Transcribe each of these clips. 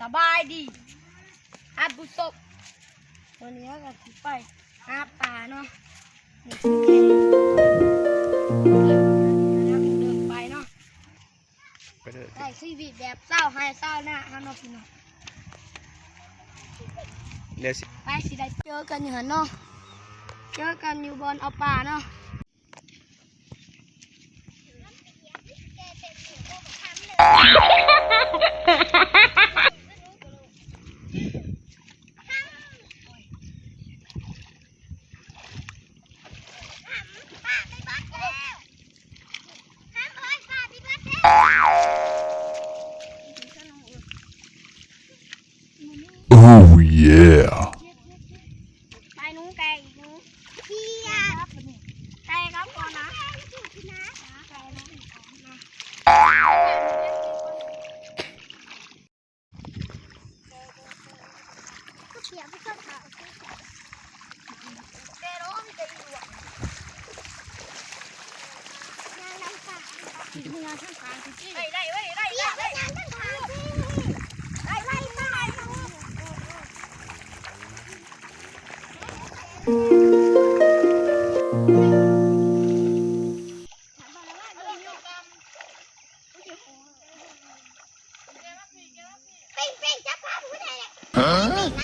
สบายดีอาบุศบวันนี้ก็สิไปหาปลาเนาะนี่คือแค่แล้วเดินไปเนาะไปเถอะได้ชีวิตแบบเศร้าให้เศร้าหน้าฮานอพี่น้องเดี๋ยวสิไปสิได้เจอกันอยู่หันเนาะเจอกันอยู่บนเอาป่าเนาะ ไล่ไล่ไล่ไล่ไล่ไล่ไล่ไล่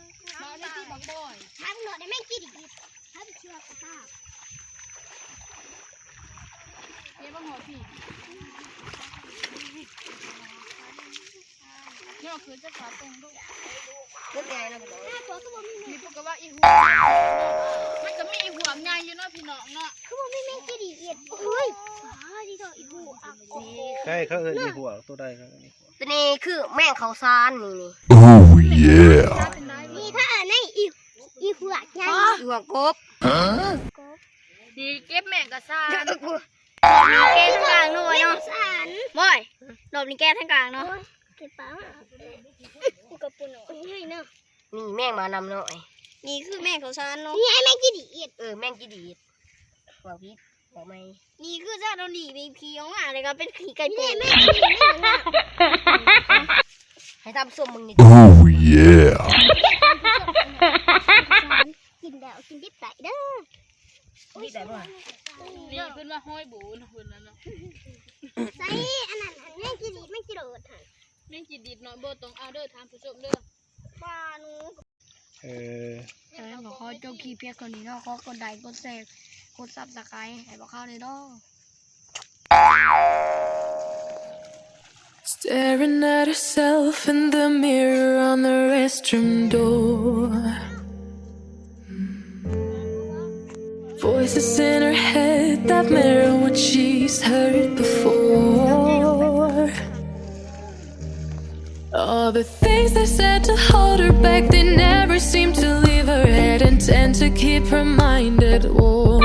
บบว่าเปลี่ยนมาได้ที่บักบอยทำหนวดได้ไม่กินอีกถ้าไปเชื่อกระตาเปลี่ยนบ้างหัวพี่เนี่ยคือจะขาตรงด้วยหน้าตัวก็บ่มีมีพวกก็ว่าอีหัวมันก็มีอีหัวใหญ่อยู่เนาะพี่น้องเนาะคือบ่มีแม่งกินอีกเอียดเฮ้ยอ้าดีเถอะอีหูอะโอ้โหใช่เขาเอิ้นอีหัวตัวใดเขาเอิ้นอีหัวตัวนี้คือแม่งเขาซานนี่นี่ Oh yeah. เป็นไรนี่ถ้าอันนี้อีอีหัวใหญ่อีหัวกบ Huh? ดีเก็บแม่งกระซ่าแกทั้งกลางหน่อยเนาะสานบ่อยดอกนี้แกทั้งกลางเนาะเก็บปังกระปุนใหญ่เนาะนี่แม่งมานำหน่อยนี่คือแม่งเขาซานเนาะนี่ไอ้แม่งกินอีดเออแม่งกี่ดีดบอกพี่บอกไม่นี่คือเจ้าโดนดีมีพีของอะเลยก็เป็นผีไก่ปูนี่แม่งกินแม่ งนะให้ทำส้มมึงนี่ Oh yeah. กินแล้วกินดิบไก่เด้อนี่แต่ว่าดีขึ้นว่าห้อยบูนคุณนั่นเนาะใส่อันนั้นอันแม่งกินอีดแม่งกินโดดหันแม่งจีดีดหน่อยโบตรงเอาเด้อทานผู้ชมเด้อปลาหนูเออเออขอขอจบคลิปเพียงคนนี้เนาะขอกดไลค์กดแชร์กดซับสไครต์ให้บอกเข้าเลยเนาะ Staring at herself in the mirror on the restroom door. Voices in her head that mirror what she's heard before. All the things they said to hold her back, they never seem to leave her head and tend to keep her mind at war.